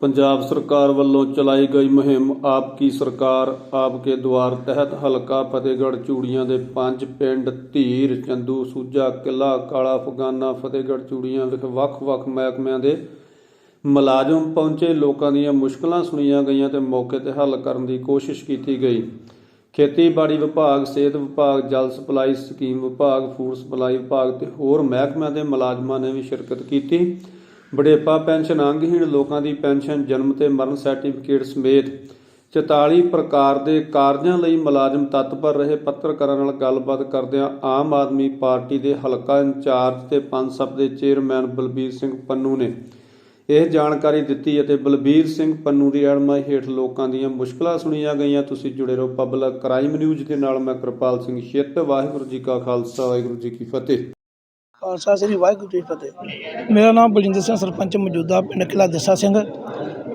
ਪੰਜਾਬ ਸਰਕਾਰ ਵੱਲੋਂ ਚਲਾਈ ਗਈ ਮੁਹਿੰਮ ਆਪ ਕੀ ਸਰਕਾਰ ਆਪ ਕੇ ਦੁਆਰ ਤਹਿਤ ਹਲਕਾ ਫਤਿਹਗੜ੍ਹ ਚੂੜੀਆਂ ਦੇ ਪੰਜ ਪਿੰਡ ਧੀਰ, ਚੰਦੂ, ਸੂਜਾ ਕਿਲਾ ਕਾਲਾ, ਫਗਾਨਾ, ਫਤਿਹਗੜ੍ਹ ਚੂੜੀਆਂ ਵਿਖੇ ਵੱਖ-ਵੱਖ ਮਹਿਕਮਿਆਂ ਦੇ ਮੁਲਾਜ਼ਮ ਪਹੁੰਚੇ। ਲੋਕਾਂ ਦੀਆਂ ਮੁਸ਼ਕਲਾਂ ਸੁਣੀਆਂ ਗਈਆਂ ਤੇ ਮੌਕੇ ਤੇ ਹੱਲ ਕਰਨ ਦੀ ਕੋਸ਼ਿਸ਼ ਕੀਤੀ ਗਈ। ਖੇਤੀਬਾੜੀ ਵਿਭਾਗ, ਸਿਹਤ ਵਿਭਾਗ, ਜਲ ਸਪਲਾਈ ਸਕੀਮ ਵਿਭਾਗ, ਫੂਡ ਸਪਲਾਈ ਵਿਭਾਗ ਤੇ ਹੋਰ ਮਹਿਕਮਿਆਂ ਦੇ ਮੁਲਾਜ਼ਮਾਂ ਨੇ ਵੀ ਸ਼ਿਰਕਤ ਕੀਤੀ। ਬੁਢੇਪਾ ਪੈਨਸ਼ਨ ਅੰਗਹੀਣ ਲੋਕਾਂ ਦੀ ਪੈਨਸ਼ਨ, ਜਨਮ ਤੇ ਮਰਨ ਸਰਟੀਫਿਕੇਟ ਸਮੇਤ 44 ਪ੍ਰਕਾਰ ਦੇ ਕਾਰਜਾਂ ਲਈ ਮੁਲਾਜ਼ਮ ਤਤਪਰ ਰਹੇ ਪੱਤਰਕਾਰਾਂ ਨਾਲ ਗੱਲਬਾਤ ਕਰਦਿਆਂ ਆਮ ਆਦਮੀ ਪਾਰਟੀ ਦੇ ਹਲਕਾ ਇੰਚਾਰਜ ਤੇ ਪੰਜ ਸਭ ਦੇ ਚੇਅਰਮੈਨ ਬਲਬੀਰ ਸਿੰਘ ਪੰਨੂ ਨੇ ਇਹ ਜਾਣਕਾਰੀ ਦਿੱਤੀ ਅਤੇ ਬਲਬੀਰ ਸਿੰਘ ਪੰਨੂ ਦੀ ਰਹਿਨਮਾਈ ਹੇਠ ਲੋਕਾਂ ਦੀਆਂ ਮੁਸ਼ਕਲਾਂ ਸੁਣੀਆਂ ਗਈਆਂ। ਤੁਸੀਂ ਜੁੜੇ ਰਹੋ ਪਬਲਿਕ ਕ੍ਰਾਈਮ ਨਿਊਜ਼ ਦੇ ਨਾਲ। ਮੈਂ ਕਿਰਪਾਲ ਸਿੰਘ ਛੇਤ। ਵਾਹਿਗੁਰੂ ਜੀ ਕਾ ਖਾਲਸਾ। ਵਾਹਿਗੁਰੂ ਜੀ ਕੀ ਫਤਿਹ। ਖਾਲਸਾ ਸ੍ਰੀ ਵਾਹਿਗੁਰੂ ਜੀ ਫਤਿਹ। ਮੇਰਾ ਨਾਮ ਬਲਜਿੰਦਰ ਸਿੰਘ, ਸਰਪੰਚ ਮੌਜੂਦਾ ਪਿੰਡ ਕਿਲਾ ਦੇਸਾ ਸਿੰਘ।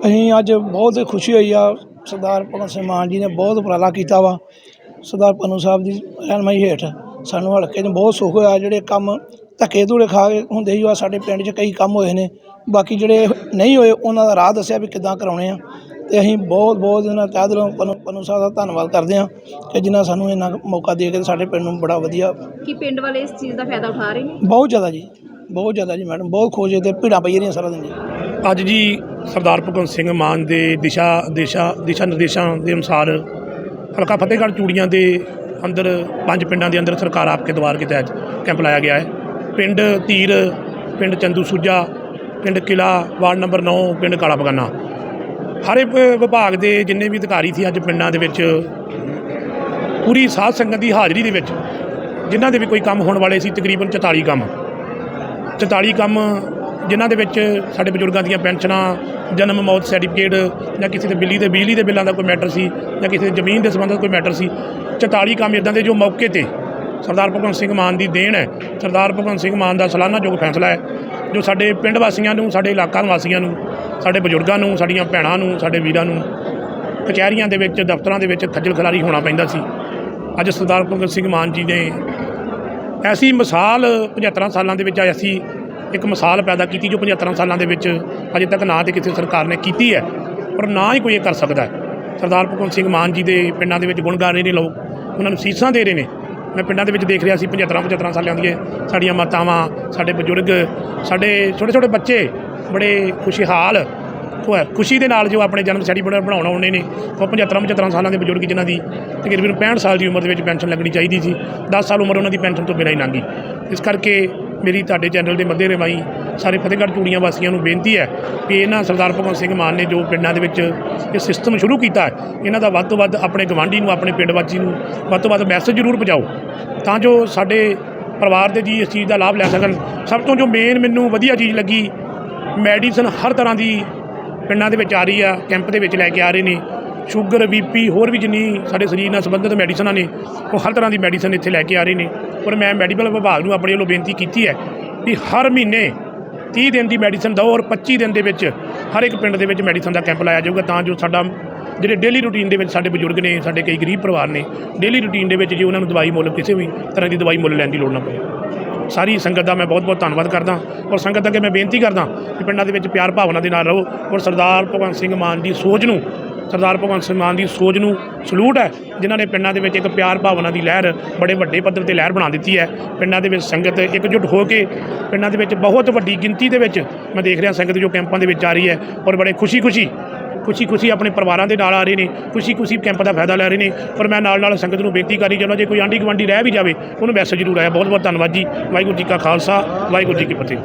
ਅਸੀਂ ਅੱਜ ਬਹੁਤ ਖੁਸ਼ੀ ਹੋਈ ਆ, ਸਰਦਾਰ ਭਗਤ ਸਿੰਘ ਮਾਨ ਜੀ ਨੇ ਬਹੁਤ ਉਪਰਾਲਾ ਕੀਤਾ ਵਾ। ਸਰਦਾਰ ਪਨੂ ਸਾਹਿਬ ਦੀ ਰਹਿਨਮਾਈ ਹੇਠ ਸਾਨੂੰ ਹਲਕੇ 'ਚ ਬਹੁਤ ਸੁੱਖ ਹੋਇਆ, ਜਿਹੜੇ ਕੰਮ ਧੱਕੇ ਧੂੜੇ ਖਾ ਕੇ ਹੁੰਦੇ ਹੀ ਆ ਸਾਡੇ ਪਿੰਡ 'ਚ ਕਈ ਕੰਮ ਹੋਏ ਨੇ। ਬਾਕੀ ਜਿਹੜੇ ਨਹੀਂ ਹੋਏ, ਉਹਨਾਂ ਦਾ ਰਾਹ ਦੱਸਿਆ ਵੀ ਕਿੱਦਾਂ ਕਰਾਉਣੇ ਆ। ਤੇ ਅਸੀਂ ਬਹੁਤ ਬਹੁਤ ਇਹਨਾਂ ਤਹਿ ਦਿਲੋਂ ਪਨੂ ਪਨੂ ਸਾਹਿਬ ਦਾ ਧੰਨਵਾਦ ਕਰਦੇ ਹਾਂ ਕਿ ਜਿਨ੍ਹਾਂ ਸਾਨੂੰ ਇੰਨਾ ਕੁ ਮੌਕਾ ਦੇ ਕੇ ਸਾਡੇ ਪਿੰਡ ਨੂੰ ਬੜਾ ਵਧੀਆ ਕਿ ਪਿੰਡ ਵਾਲੇ ਇਸ ਚੀਜ਼ ਦਾ ਫਾਇਦਾ ਉਠਾ ਰਹੇ ਨੇ? ਬਹੁਤ ਜ਼ਿਆਦਾ ਜੀ ਬਹੁਤ ਜ਼ਿਆਦਾ ਜੀ ਮੈਡਮ ਬਹੁਤ ਖੋਜ ਤੇ ਭੀੜਾਂ ਪਈ ਰਹੀਆਂ ਸਾਰਾ ਦਿਨ ਜੀ। ਅੱਜ ਜੀ ਸਰਦਾਰ ਭਗਵੰਤ ਸਿੰਘ ਮਾਨ ਦੇ ਦਿਸ਼ਾ ਦਿਸ਼ਾ ਦਿਸ਼ਾ ਨਿਰਦੇਸ਼ਾਂ ਦੇ ਅਨੁਸਾਰ ਹਲਕਾ ਫਤਿਹਗੜ੍ਹ ਚੂੜੀਆਂ ਦੇ ਅੰਦਰ ਪੰਜ ਪਿੰਡਾਂ ਦੇ ਅੰਦਰ ਸਰਕਾਰ ਆਪਕੇ ਦਵਾਰ ਕੇ ਤਹਿਤ ਕੈਂਪ ਲਾਇਆ ਗਿਆ ਹੈ। ਪਿੰਡ ਧੀਰ ਪਿੰਡ ਚੰਦੂ ਸੂਜਾ ਪਿੰਡ ਕਿਲਾ ਵਾਰਡ ਨੰਬਰ 9 ਪਿੰਡ ਕਾਲਾ ਬਗਾਨਾ। ਹਰ ਇੱਕ ਵਿਭਾਗ ਦੇ ਜਿੰਨੇ ਵੀ ਅਧਿਕਾਰੀ ਸੀ ਅੱਜ ਪਿੰਡਾਂ ਦੇ ਵਿੱਚ, ਪੂਰੀ ਸਾਧ ਸੰਗਤ ਦੀ ਹਾਜ਼ਰੀ ਦੇ ਵਿੱਚ, ਜਿਨ੍ਹਾਂ ਦੇ ਵੀ ਕੋਈ ਕੰਮ ਹੋਣ ਵਾਲੇ ਸੀ, ਤਕਰੀਬਨ 44 ਕੰਮ। 44 ਕੰਮ ਜਿਨ੍ਹਾਂ ਦੇ ਵਿੱਚ ਸਾਡੇ ਬਜ਼ੁਰਗਾਂ ਦੀਆਂ ਪੈਨਸ਼ਨਾਂ, ਜਨਮ ਮੌਤ ਸਰਟੀਫਿਕੇਟ ਜਾਂ ਕਿਸੇ ਦੇ ਬਿਜਲੀ ਦੇ ਬਿਜਲੀ ਦੇ ਬਿੱਲਾਂ ਦਾ ਕੋਈ ਮੈਟਰ ਸੀ ਜਾਂ ਕਿਸੇ ਦੇ ਜ਼ਮੀਨ ਦੇ ਸੰਬੰਧਿਤ ਕੋਈ ਮੈਟਰ ਸੀ 44 ਕੰਮ ਇਦਾਂ ਦੇ ਜੋ ਮੌਕੇ ਤੇ ਸਰਦਾਰ ਭਗਵੰਤ ਸਿੰਘ ਮਾਨ ਦੀ ਦੇਣ ਹੈ, ਸਰਦਾਰ ਭਗਵੰਤ ਸਿੰਘ ਮਾਨ ਦਾ ਸਾਲਾਨਾ ਯੋਗ ਫੈਸਲਾ ਹੈ, ਜੋ ਸਾਡੇ ਪਿੰਡ ਵਾਸੀਆਂ ਨੂੰ, ਸਾਡੇ ਇਲਾਕਾ ਵਾਸੀਆਂ ਨੂੰ ਸਾਡੇ ਬਜ਼ੁਰਗਾਂ ਨੂੰ, ਸਾਡੀਆਂ ਭੈਣਾਂ ਨੂੰ, ਸਾਡੇ ਵੀਰਾਂ ਨੂੰ, ਕਚਹਿਰੀਆਂ ਦੇ ਵਿੱਚ, ਦਫ਼ਤਰਾਂ ਦੇ ਵਿੱਚ ਖੱਜਲ ਖਲਾਰੀ ਹੋਣਾ ਪੈਂਦਾ ਸੀ। ਅੱਜ ਸਰਦਾਰ ਭਗਵੰਤ ਸਿੰਘ ਮਾਨ ਜੀ ਨੇ ਐਸੀ ਮਿਸਾਲ 75 ਸਾਲਾਂ ਦੇ ਵਿੱਚ ਐਸੀ ਇੱਕ ਮਿਸਾਲ ਪੈਦਾ ਕੀਤੀ ਜੋ 75 ਸਾਲਾਂ ਦੇ ਵਿੱਚ ਅਜੇ ਤੱਕ ਨਾ ਤੇ ਕਿਸੇ ਸਰਕਾਰ ਨੇ ਕੀਤੀ ਹੈ ਪਰ ਨਾ ਹੀ ਕੋਈ ਇਹ ਕਰ ਸਕਦਾ ਹੈ। ਸਰਦਾਰ ਭਗਵੰਤ ਸਿੰਘ ਮਾਨ ਜੀ ਦੇ ਪਿੰਡਾਂ ਦੇ ਵਿੱਚ ਗੁਣ ਗਾ ਰਹੇ ਨੇ ਲੋਕ, ਉਹਨਾਂ ਨੂੰ ਸੀਸਾਂ ਦੇ ਰਹੇ ਨੇ। ਮੈਂ ਪਿੰਡਾਂ ਦੇ ਵਿੱਚ ਦੇਖ ਰਿਹਾ ਸੀ 75 75 ਸਾਲਾਂ ਦੀਆਂ ਸਾਡੀਆਂ ਮਾਤਾਵਾਂ, ਸਾਡੇ ਬਜ਼ੁਰਗ, ਸਾਡੇ ਛੋਟੇ ਛੋਟੇ ਬੱਚੇ ਬੜੇ ਖੁਸ਼ਹਾਲ ਖੁ- ਖੁਸ਼ੀ ਦੇ ਨਾਲ ਜੋ ਆਪਣੇ ਜਨਮ ਸਰਟੀਫਿਕੇਟ ਬਣਾਉਣ ਆਉਂਦੇ ਨੇ, ਉਹ 75 75 ਸਾਲਾਂ ਦੇ ਬਜ਼ੁਰਗ ਜਿਨ੍ਹਾਂ ਦੀ ਤਕਰੀਬਨ 65 ਸਾਲ ਦੀ ਉਮਰ ਦੇ ਵਿੱਚ ਪੈਨਸ਼ਨ ਲੱਗਣੀ ਚਾਹੀਦੀ ਸੀ 10 ਸਾਲ ਉਮਰ ਉਹਨਾਂ ਦੀ ਪੈਨਸ਼ਨ ਤੋਂ ਬਿਨਾਂ ਹੀ ਲੰਘੀ। ਇਸ ਕਰਕੇ ਮੇਰੀ ਤੁਹਾਡੇ ਚੈਨਲ ਦੇ ਮੱਦੇ ਰਵਾਈ ਸਾਰੇ ਫਤਿਹਗੜ੍ਹ ਚੂੜੀਆਂ ਵਾਸੀਆਂ ਨੂੰ ਬੇਨਤੀ ਹੈ ਕਿ ਇਹਨਾਂ ਸਰਦਾਰ ਭਗਵੰਤ ਸਿੰਘ ਮਾਨ ਨੇ ਜੋ ਪਿੰਡਾਂ ਦੇ ਵਿੱਚ ਇਹ ਸਿਸਟਮ ਸ਼ੁਰੂ ਕੀਤਾ ਹੈ, ਇਹਨਾਂ ਦਾ ਵੱਧ ਤੋਂ ਵੱਧ ਆਪਣੇ ਗਵਾਂਢੀ ਨੂੰ, ਆਪਣੇ ਪਿੰਡ ਵਾਸੀ ਨੂੰ ਵੱਧ ਤੋਂ ਵੱਧ ਮੈਸੇਜ ਜ਼ਰੂਰ ਪਹੁੰਚਾਓ, ਤਾਂ ਜੋ ਸਾਡੇ ਪਰਿਵਾਰ ਦੇ ਜੀ ਇਸ ਚੀਜ਼ ਦਾ ਲਾਭ ਲੈ ਸਕਣ। ਸਭ ਤੋਂ ਜੋ ਮੇਨ ਮੈਨੂੰ ਵਧੀਆ ਚੀਜ਼ ਲੱਗੀ ਮੈਡੀਸਨ ਹਰ ਤਰ੍ਹਾਂ ਦੀ ਪਿੰਡਾਂ ਦੇ ਵਿੱਚ ਆ ਰਹੀ ਆ, ਕੈਂਪ ਦੇ ਵਿੱਚ ਲੈ ਕੇ ਆ ਰਹੇ ਨੇ। ਸ਼ੂਗਰ ਬੀਪੀ ਹੋਰ ਵੀ ਜਿੰਨੀ ਸਾਡੇ ਸਰੀਰ ਨਾਲ ਸੰਬੰਧਿਤ ਮੈਡੀਸਨਾਂ ਨੇ, ਉਹ ਹਰ ਤਰ੍ਹਾਂ ਦੀ ਮੈਡੀਸਨ ਇੱਥੇ ਲੈ ਕੇ ਆ ਰਹੇ ਨੇ। ਔਰ ਮੈਂ ਮੈਡੀਕਲ ਵਿਭਾਗ ਨੂੰ ਆਪਣੇ ਵੱਲੋਂ ਬੇਨਤੀ ਕੀਤੀ ਹੈ ਵੀ ਹਰ ਮਹੀਨੇ 30 ਦਿਨ ਦੀ ਮੈਡੀਸਨ ਦਿਓ ਔਰ 25 ਦਿਨ ਦੇ ਵਿੱਚ ਹਰ ਇੱਕ ਪਿੰਡ ਦੇ ਵਿੱਚ ਮੈਡੀਸਨ ਦਾ ਕੈਂਪ ਲਾਇਆ ਜਾਊਗਾ ਤਾਂ ਜੋ ਸਾਡਾ ਜਿਹੜੇ ਡੇਲੀ ਰੂਟੀਨ ਦੇ ਵਿੱਚ ਸਾਡੇ ਬਜ਼ੁਰਗ ਨੇ, ਸਾਡੇ ਕਈ ਗਰੀਬ ਪਰਿਵਾਰ ਨੇ, ਡੇਲੀ ਰੂਟੀਨ ਦੇ ਵਿੱਚ ਜੇ ਉਹਨਾਂ ਨੂੰ ਦਵਾਈ ਮੁੱਲ, ਕਿਸੇ ਵੀ ਤਰ੍ਹਾਂ ਦੀ ਦਵਾਈ ਮੁੱਲ ਲੈਣ ਦੀ ਲੋੜ ਨਾ ਪਵੇ। ਸਾਰੀ ਸੰਗਤ ਦਾ ਮੈਂ ਬਹੁਤ ਬਹੁਤ ਧੰਨਵਾਦ ਕਰਦਾ ਔਰ ਸੰਗਤ ਅੱਗੇ ਮੈਂ ਬੇਨਤੀ ਕਰਦਾ ਕਿ ਪਿੰਡਾਂ ਦੇ ਵਿੱਚ ਪਿਆਰ ਭਾਵਨਾ ਦੇ ਨਾਲ ਰਹੋ ਔਰ ਸਰਦਾਰ ਭਗਵੰਤ ਸਿੰਘ ਮਾਨ ਦੀ ਸੋਚ ਨੂੰ, ਸਰਦਾਰ ਭਗਵੰਤ ਸਿੰਘ ਮਾਨ ਦੀ ਸੋਚ ਨੂੰ ਸਲੂਟ ਹੈ, ਜਿਨ੍ਹਾਂ ਨੇ ਪਿੰਡਾਂ ਦੇ ਵਿੱਚ ਇੱਕ ਪਿਆਰ ਭਾਵਨਾ ਦੀ ਲਹਿਰ ਬੜੇ ਵੱਡੇ ਪੱਧਰ ਤੇ ਲਹਿਰ ਬਣਾ ਦਿੱਤੀ ਹੈ। ਪਿੰਡਾਂ ਦੇ ਵਿੱਚ ਸੰਗਤ ਇਕਜੁੱਟ ਹੋ ਕੇ ਪਿੰਡਾਂ ਦੇ ਵਿੱਚ ਬਹੁਤ ਵੱਡੀ ਗਿਣਤੀ ਦੇ ਵਿੱਚ ਮੈਂ ਦੇਖ ਰਿਹਾ ਸੰਗਤ ਜੋ ਕੈਂਪਾਂ ਦੇ ਵਿੱਚ ਆ ਰਹੀ ਹੈ ਔਰ ਬੜੇ ਖੁਸ਼ੀ-ਖੁਸ਼ੀ ਖੁਸ਼ੀ-ਖੁਸ਼ੀ ਆਪਣੇ ਪਰਿਵਾਰਾਂ ਦੇ ਨਾਲ ਆ ਰਹੇ ਨੇ, ਖੁਸ਼ੀ-ਖੁਸ਼ੀ ਕੈਂਪ ਦਾ ਫਾਇਦਾ ਲੈ ਰਹੇ ਨੇ, ਪਰ ਮੈਂ ਨਾਲ ਨਾਲ ਸੰਗਤ ਨੂੰ ਬੇਨਤੀ ਕਰੀ ਚਾਹੁੰਦਾ ਜੇ ਕੋਈ ਆਂਢੀ ਗੁਆਂਢੀ ਰਹਿ ਵੀ ਜਾਵੇ, ਉਹਨੂੰ ਮੈਸੇਜ ਜ਼ਰੂਰ ਆਇਆ। ਬਹੁਤ ਬਹੁਤ ਧੰਨਵਾਦ ਜੀ। ਵਾਹਿਗੁਰੂ ਜੀ ਕਾ ਖਾਲਸਾ, ਵਾਹਿਗੁਰੂ ਜੀ ਕੀ ਫਤਿਹ।